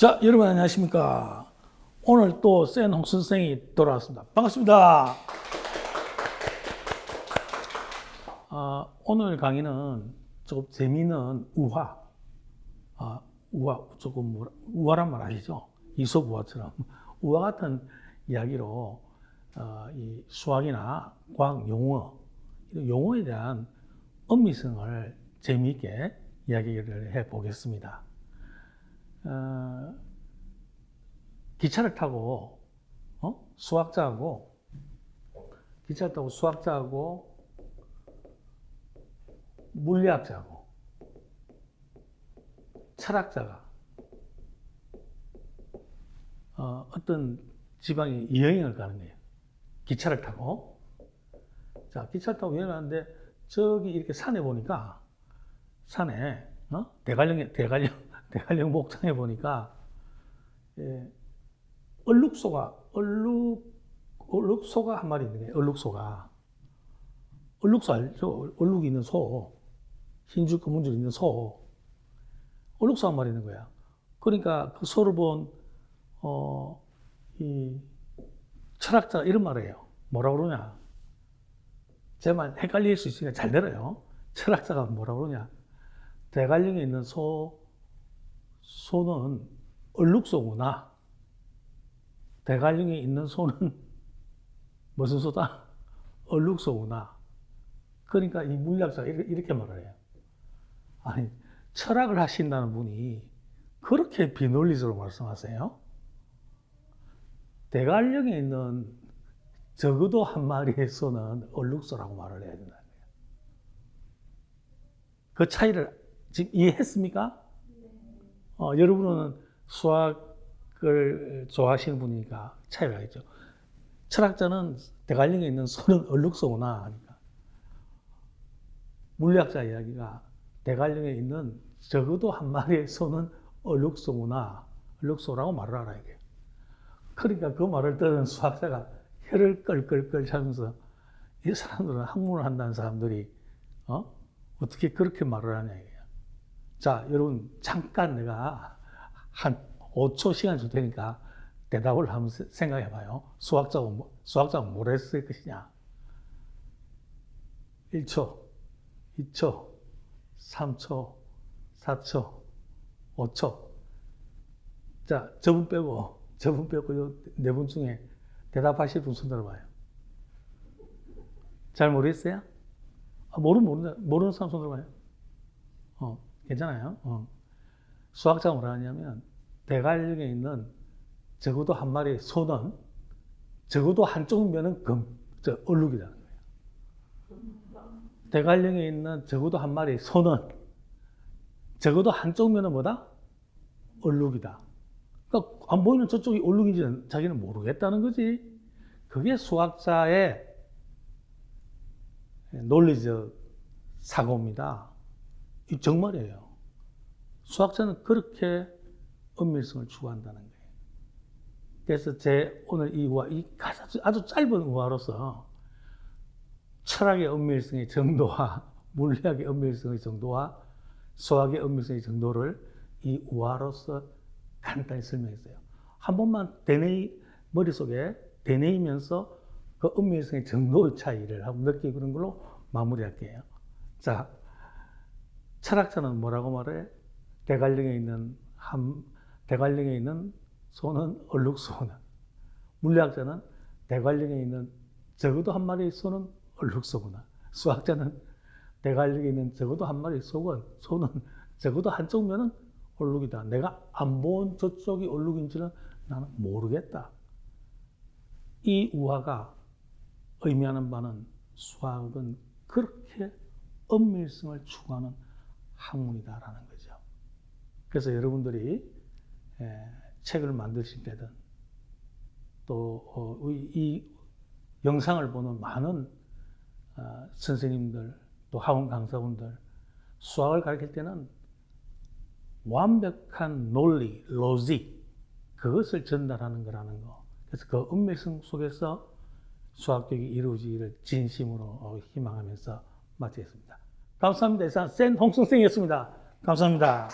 자, 여러분 안녕하십니까? 오늘 또 센 홍 선생이 돌아왔습니다. 반갑습니다. 아, 오늘 강의는 조금 재미있는 우화, 아, 우화 조금 뭐라, 우화란 말 아시죠? 이솝 우화처럼 우화 같은 이야기로 어, 이 수학이나 과학 용어, 용어에 대한 엄미성을 재미있게 이야기를 해 보겠습니다. 어, 기차를 타고 어? 수학자하고 기차를 타고 수학자하고 물리학자하고 철학자가 어, 어떤 지방에 여행을 가는 거예요. 기차를 타고 자 기차를 타고 여행을 하는데 저기 이렇게 산에 보니까 산에 어? 대관령 대관령 대관령 목장에 보니까 예, 얼룩소가 얼룩 얼룩소가 한 마리 있는 거예요. 얼룩소가 얼룩소 알죠? 얼룩이 있는 소 흰줄 검은줄 있는 소 얼룩소 한 마리 있는 거야. 그러니까 그 소를 본 어, 이 철학자가 이런 말을 해요. 뭐라 그러냐? 제 말 헷갈릴 수 있으니까 잘 들어요. 철학자가 뭐라 그러냐? 대관령에 있는 소 소는 얼룩소구나. 대관령에 있는 소는 무슨 소다? 얼룩소구나. 그러니까 이 물리학자가 이렇게, 말을 해요. 아니, 철학을 하신다는 분이 그렇게 비논리적으로 말씀하세요? 대관령에 있는 적어도 한 마리의 소는 얼룩소라고 말을 해야 거예요. 그 차이를 지금 이해했습니까? 어, 여러분은 수학을 좋아하시는 분이니까 차이를 알겠죠. 철학자는 대관령에 있는 소는 얼룩소구나 하니까. 물리학자 이야기가 대관령에 있는 적어도 한 마리의 소는 얼룩소구나, 얼룩소라고 말을 하라 이게. 그러니까 그 말을 들은 수학자가 혀를 끌끌끌 차면서 이 사람들은 학문을 한다는 사람들이 어? 어떻게 그렇게 말을 하냐 이게요. 자, 여러분 잠깐 내가 한 5초 시간 줄 테니까 대답을 한번 생각해 봐요. 수학자가 뭐, 수학자가 뭘 했을 것이냐? 1초, 2초, 3초, 4초, 5초. 자, 저분 빼고 저분 빼고 네 분 중에 대답하실 분 손 들어봐요. 잘 모르겠어요? 아, 모르는, 모르는, 모르는 사람 손 들어봐요. 어, 괜찮아요. 어. 수학자가 뭐라 하냐면, 대관령에 있는 적어도 한 마리의 소는 적어도 한쪽 면은 금, 저, 얼룩이라는 거예요. 대관령에 있는 적어도 한 마리의 소는 적어도 한쪽 면은 뭐다? 얼룩이다. 그러니까 안 보이는 저쪽이 얼룩인지는 자기는 모르겠다는 거지. 그게 수학자의 논리적 사고입니다. 이 정말이에요. 수학자는 그렇게 은밀성을 추구한다는 거예요. 그래서 제 오늘 이 우화, 이 아주, 짧은 우화로서 철학의 은밀성의 정도와 물리학의 은밀성의 정도와 수학의 은밀성의 정도를 이 우화로서 간단히 설명했어요. 한 번만 되뇌, 머릿속에 되뇌이면서 그 은밀성의 정도의 차이를 느끼고 그런 걸로 마무리할게요. 자, 철학자는 뭐라고 말해? 대관령에 있는 한, 대관령에 있는 소는 얼룩소는. 물리학자는 대관령에 있는 적어도 한 마리의 소는 얼룩소구나. 수학자는 대관령에 있는 적어도 한 마리의 소는, 소는 적어도 한쪽 면은 얼룩이다. 내가 안 본 저쪽이 얼룩인지는 나는 모르겠다. 이 우화가 의미하는 바는 수학은 그렇게 엄밀성을 추구하는 학문이다라는 거죠. 그래서 여러분들이 책을 만드실 때든 또이 영상을 보는 많은 어, 선생님들 또 학원 강사분들 수학을 가르칠 때는 완벽한 논리, 로직 그것을 전달하는 거라는 거. 그래서 그 은밀성 속에서 수학교육이 이루어지기를 진심으로 희망하면서 마치겠습니다. 감사합니다. 이상 센 홍승생이었습니다. 감사합니다.